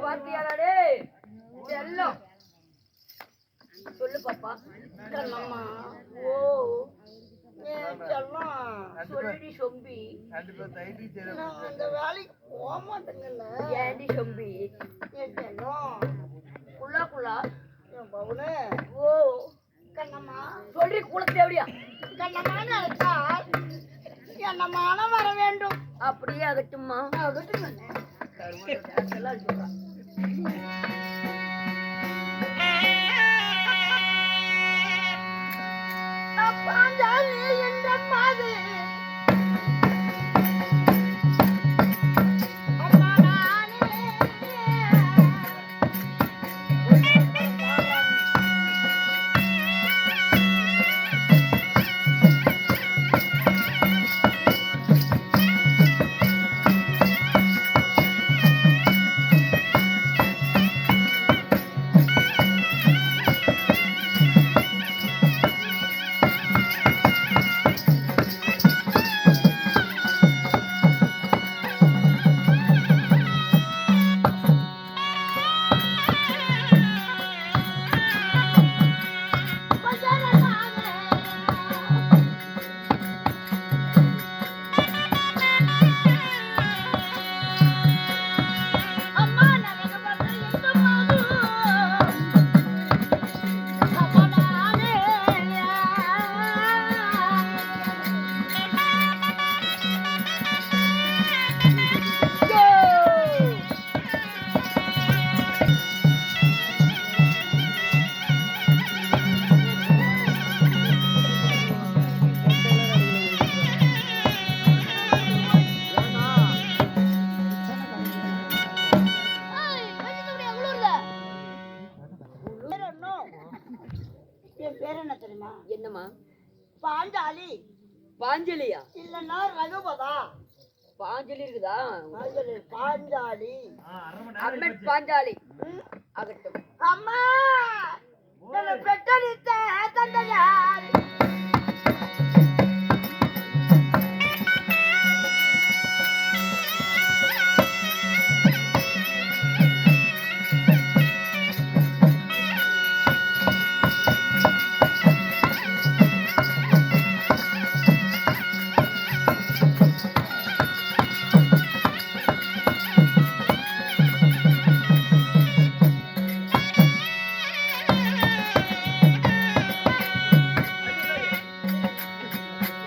பாத்தியாடா செல்லம். சொல்லு பாப்பா. கண்ணம்மா ஓ. சொல்லுடி சொம்பி. நான் அந்த வேலைக்கு போக மாட்டேங்கல்ல சொம்பி? செல்லம்? குள்ளா குள்ளா. என் பவுனே? ஓ. கண்ணம்மா. சொல்றி குளத்தேவடியா கண்ணம்மான்னு அழைத்தால் என்ன மனம் வர வேண்டும். அப்படியே ஆகட்டும்மா அதுக்கு Hasta. தெரியுமா? என்னம்மா? பாஞ்சாலி. பாஞ்சலியா? இல்லைன்னா ரகுபதா. பாஞ்சலி இருக்குதா? பாஞ்சாலி பாஞ்சாலி. அம்மன் பாஞ்சாலி. ம். ஆகட்டும். அம்மா என்னை பெற்றெடுத்த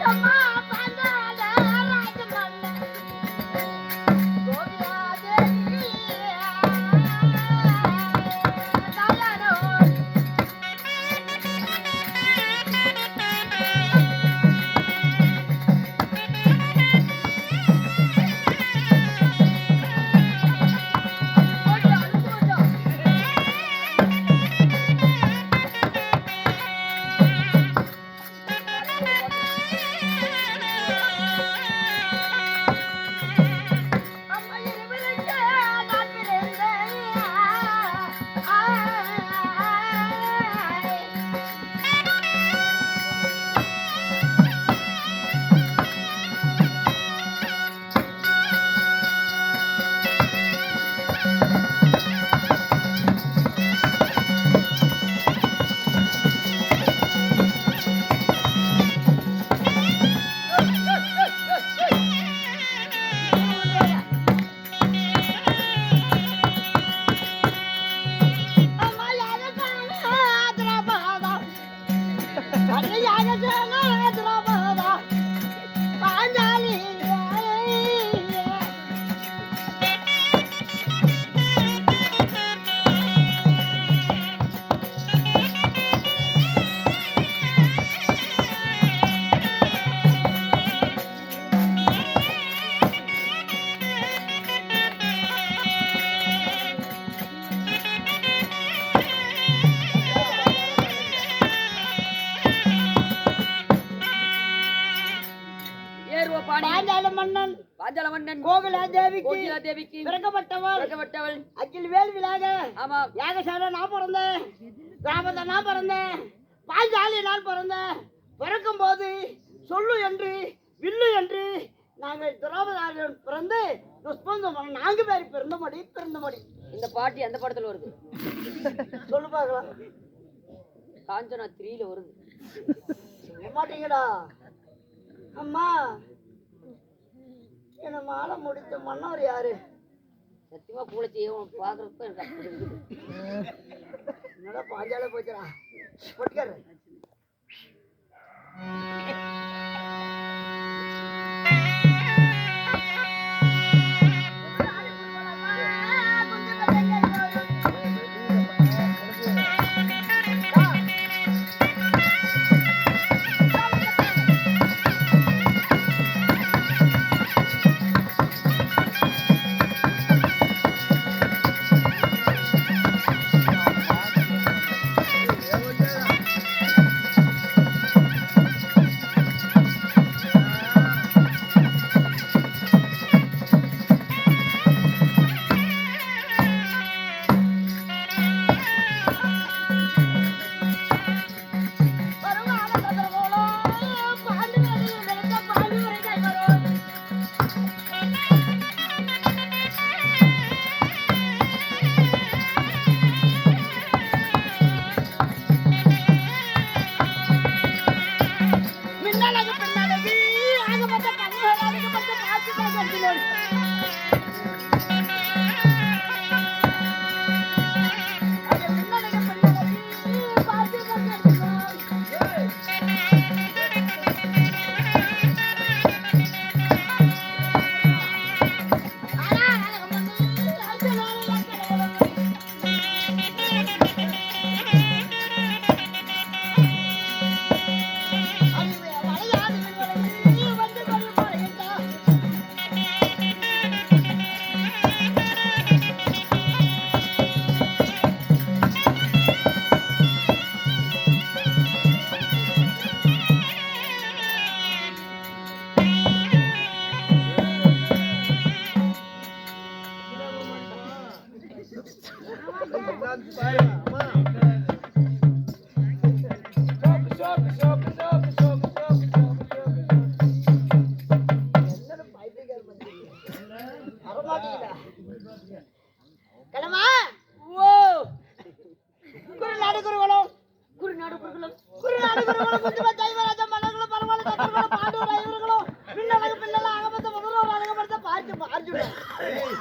Mama! கோகுலா தேவிக்கு பிறக்கப்பட்டவள். பிறக்கப்பட்டவள். அக்கில் வேல்விலாக ஆமா. யாகசால நான் பிறந்தேன். கிராமத்தை நான் பிறந்தேன். பாஞ்சாலி நான் பிறந்தேன். பிறக்கும் போது சொல்லு என்று வில்லு என்று நாங்கள் துராபதாரிடம் பிறந்து துஷ்பந்தம் நான்கு பேர் பிறந்தபடி பிறந்தபடி இந்த பாட்டு எந்த படத்துல வருது? சொல்லு பார்க்கலாம். காஞ்சனா த்ரீல வருது. சொல்ல மாட்டீங்கடா. அம்மா என்ன மாலை முடித்த மன்னவர் யாரு? சத்தியமா பூலத்தையும் பாக்குறப்ப எனக்கு அப்படி இருக்குது? என்னடா பாஞ்சாலே போச்சுடா. பொட்டிக்காரு. அகமத்த முதல்வர் அழகப்படுத்த பார்த்து பார்த்து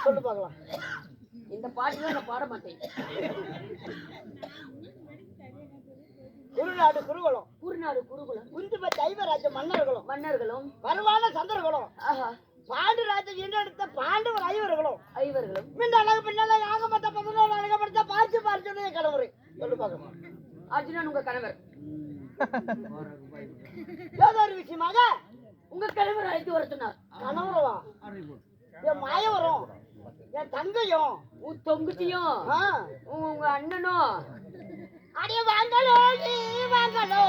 சொல்லு பார்க்கலாம். இந்த பாட்டு நான் பாட மாட்டேன். குருநாடு குருகுலம். குருநாடு குருகுலம். தெய்வராஜ மன்னர்களும். மன்னர்களும். வருவான சந்தர்களும் ஆஹா. பாண்டுராஜ ஈண்டெடுத்த பாண்டவர் ஐவர்களும். ஐவர்களும். பின்னழகு பின்னல ஆகமத்த பதினோரு அழகப்படுத்த பார்த்து பார்த்து கடவுரை சொல்லு பார்க்கலாம். அர்ஜுனன் உங்க கணவர். ஏதோ ஒரு விஷயமாக உங்க கணவர் அழைத்து வர சொன்னார் கணவரவா என் மாயவரும். என் தங்கையும். உன் தொங்குச்சியும். உங்க அண்ணனும். அடைய வாங்கலோ நீ வாங்கலோ